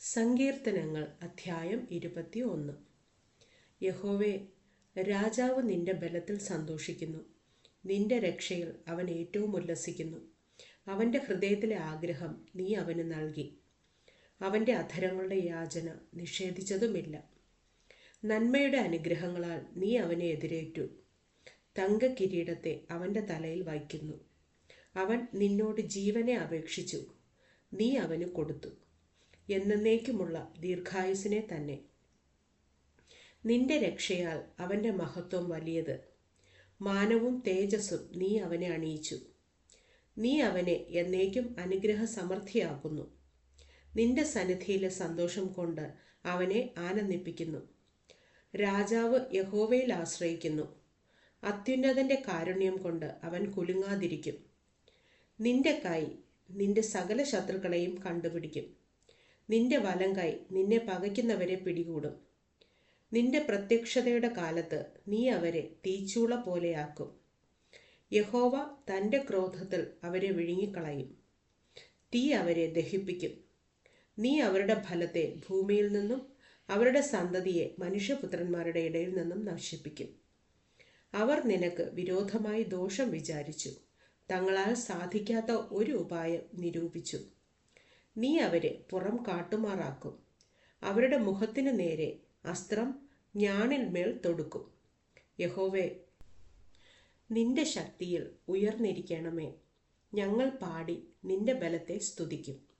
സങ്കീർത്തനങ്ങൾ അധ്യായം ഇരുപത്തി ഒന്ന് യഹോവേ രാജാവ് നിന്റെ ബലത്തിൽ സന്തോഷിക്കുന്നു. നിന്റെ രക്ഷയിൽ അവൻ ഏറ്റവും ഉല്ലസിക്കുന്നു. അവന്റെ ഹൃദയത്തിലെ ആഗ്രഹം നീ അവന് നൽകി. അവന്റെ അധരങ്ങളുടെ യാചന നിഷേധിച്ചതുമില്ല. നന്മയുടെ അനുഗ്രഹങ്ങളാൽ നീ അവനെ എതിരേറ്റു. തങ്ക കിരീടത്തെ അവന്റെ തലയിൽ വയ്ക്കുന്നു. അവൻ നിന്നോട് ജീവനെ അപേക്ഷിച്ചു. നീ അവന് കൊടുത്തു. എന്നേക്കുമുള്ള ദീർഘായുസിനെ തന്നെ. നിന്റെ രക്ഷയാൽ അവന്റെ മഹത്വം വലിയത്. മാനവും തേജസ്സും നീ അവനെ അണിയിച്ചു. നീ അവനെ എന്നേക്കും അനുഗ്രഹ സമൃദ്ധിയാക്കുന്നു നിന്റെ സന്നിധിയിലെ സന്തോഷം കൊണ്ട് അവനെ ആനന്ദിപ്പിക്കുന്നു. രാജാവ് യഹോവയിൽ ആശ്രയിക്കുന്നു. അത്യുന്നതന്റെ കാരുണ്യം കൊണ്ട് അവൻ കുലുങ്ങാതിരിക്കും. നിന്റെ കൈ നിന്റെ സകല ശത്രുക്കളെയും കണ്ടുപിടിക്കും. നിന്റെ വലം കൈ നിന്നെ പകയ്ക്കുന്നവരെ പിടികൂടും. നിന്റെ പ്രത്യക്ഷതയുടെ കാലത്ത് നീ അവരെ തീച്ചൂള പോലെയാക്കും. യഹോവ തന്റെ ക്രോധത്തിൽ അവരെ വിഴുങ്ങിക്കളയും. തീ അവരെ ദഹിപ്പിക്കും. നീ അവരുടെ ഫലത്തെ ഭൂമിയിൽ നിന്നും അവരുടെ സന്തതിയെ മനുഷ്യപുത്രന്മാരുടെ ഇടയിൽ നിന്നും നശിപ്പിക്കും. അവർ നിനക്ക് വിരോധമായി ദോഷം വിചാരിച്ചു. തങ്ങളാൽ സാധിക്കാത്ത ഒരു ഉപായം നിരൂപിച്ചു. നീ അവരെ പുറം കാട്ടുമാറാക്കും. അവരുടെ മുഖത്തിനു നേരെ അസ്ത്രം ഞാണിന്മേൽ തൊടുക്കും. യഹോവേ നിന്റെ ശക്തിയിൽ ഉയർന്നിരിക്കണമേ. ഞങ്ങൾ പാടി നിന്റെ ബലത്തെ സ്തുതിക്കും.